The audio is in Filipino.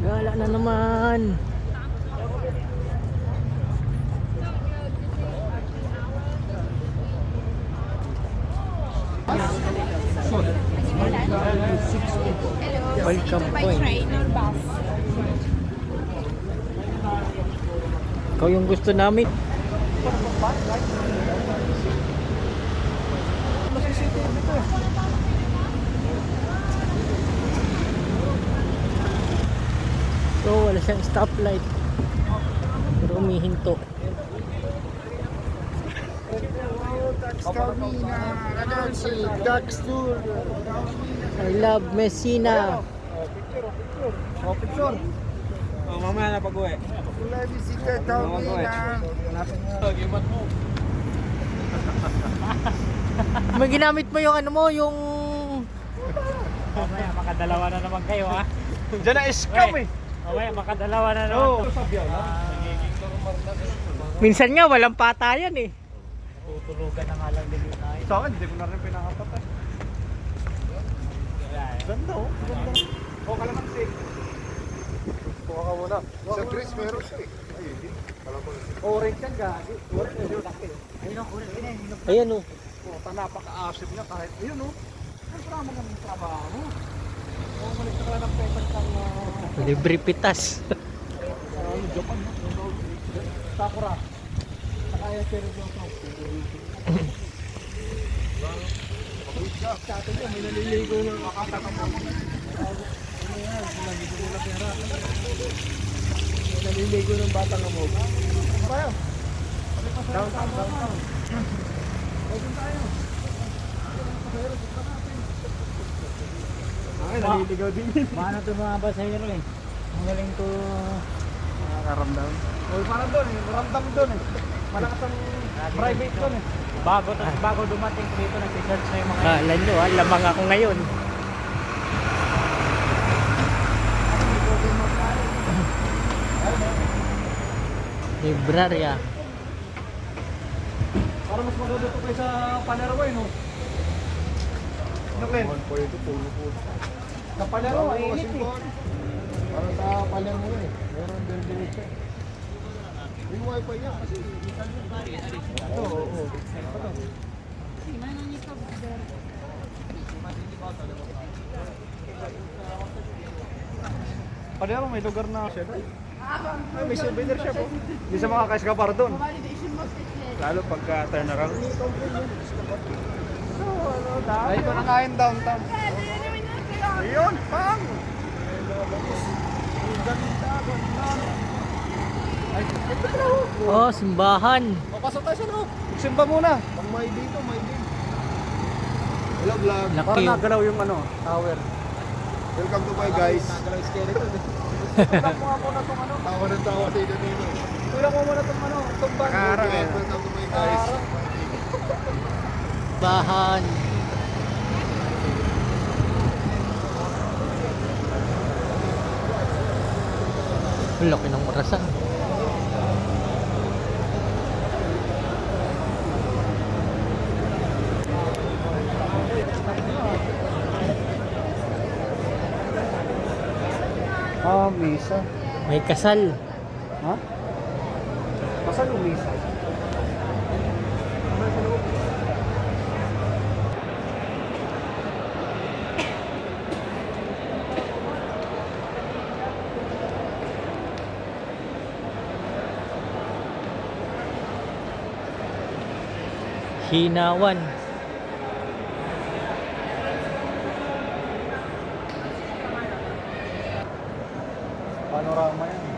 Gala na naman. Welcome point. Ikaw yung gusto namin. Siyang stoplight. Pero umihinto. I love Messina. Oh, picture. Oh, mamaya na pag-uwi. Wala bisita, Carmina. May ginamit mo yung ano mo, yung... Mamaya, makadalawa na naman kayo ha. Diyan na scam eh. Mamaya, makadalawa na naman. Oo. Minsan nga, walang patayan eh. Tutulugan na nga lang din yun tayo. Sa akin, hindi ko na rin pinakatapos. Ganda oh. Ganda. Oh, kalamansi. Kuha ka muna. Sa Chris, meron siya eh. Ay, hindi. Orange yan, gagi. Orange yan, laki. Ayun ang kulit. Ayun ang Ayan oh. Oh, napaka-asip niya kahit, ayun oh. Ang drama ng trabaho. Libre pitas. Japan? Sakura. Saka yung cherry blossom. Sa atin yun, may naliligo ng makakatang mo. Ano yan, naliligo na pera. May naliligo ng batang mo. Ano tayo? Downtown, downtown. Downtown tayo. Ay, naliligaw din yun. Paano ito mga pasahero eh? Ang galing to Nakakaramdam. Oh, parang doon eh. Ramdam doon eh. Malakas ang private doon eh. bago, bago dumating ko dito, nag-search na yung mga Kala nyo ah, lamang ako ngayon. Librarya. Para mas maganda ito kayo sa Paneraway, no? Ano Ken? po ito, Sa Paneraway, init eh. Para sa Palermo eh. Meron din din siya. Yung wifi niya kasi Oo, oo. Palermo may lugar na siya. Ay, may souvenir siya po. Hindi sa makakaeskapar doon. Lalo pagka turn around. Ay, ko na kain downtown. Ayun, pang! Oh, simbahan. Papasok tayo sa loob. Magsimba muna. Pang may dito, may dito. Hello vlog. Laki Parang oh. nagalaw yung ano, tower. Welcome to my guys. Nagalaw yung skeleton. Tulak mo muna itong ano. Tawa ng tawa sa ilo nito. Tulak mo muna itong ano, itong bag. Welcome to my guys. Simbahan. Laki ng orasan. Ah, misa. May kasal. Ha? Kasal o misa? Hinawan. Panorama yan.